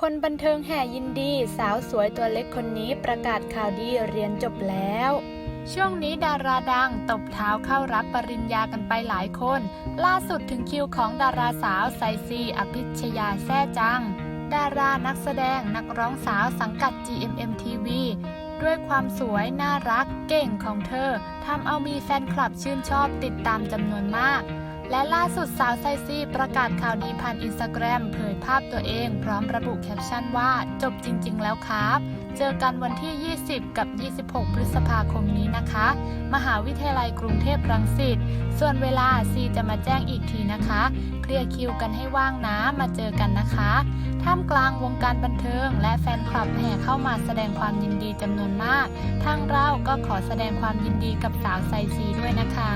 คนบันเทิงแห่ยินดี สาวสวยตัวเล็กคนนี้ประกาศข่าวดีเรียนจบแล้ว ช่วงนี้ดาราดังตบเท้าเข้ารับปริญญากันไปหลายคน ล่าสุดถึงคิวของดาราสาวไซซีอภิชยาแซ่จัง ดารานักแสดงนักร้องสาวสังกัด GMM TV ด้วยความสวยน่ารักเก่งของเธอทำเอามีแฟนคลับชื่นชอบติดตามจำนวนมาก และล่าสุดสาวไซซี่ประกาศข่าวดีผ่านอินสตาแกรมเผยภาพตัวเอง พร้อมระบุแคปชั่นว่า จบจริง ๆ แล้วครับ เจอกันวันที่ 20 กับ 26 พฤษภาคมนี้นะคะ มหาวิทยาลัยกรุงเทพรังสิต ส่วนเวลาซีจะมาแจ้งอีกทีนะคะ เคลียร์คิวกันให้ว่างนะ มาเจอกันนะคะ ท่ามกลางวงการบันเทิง และแฟนคลับแห่เข้ามาแสดงความยินดีจำนวนมาก ทางเราก็ขอแสดงความยินดีกับสาวไซซีด้วยนะคะ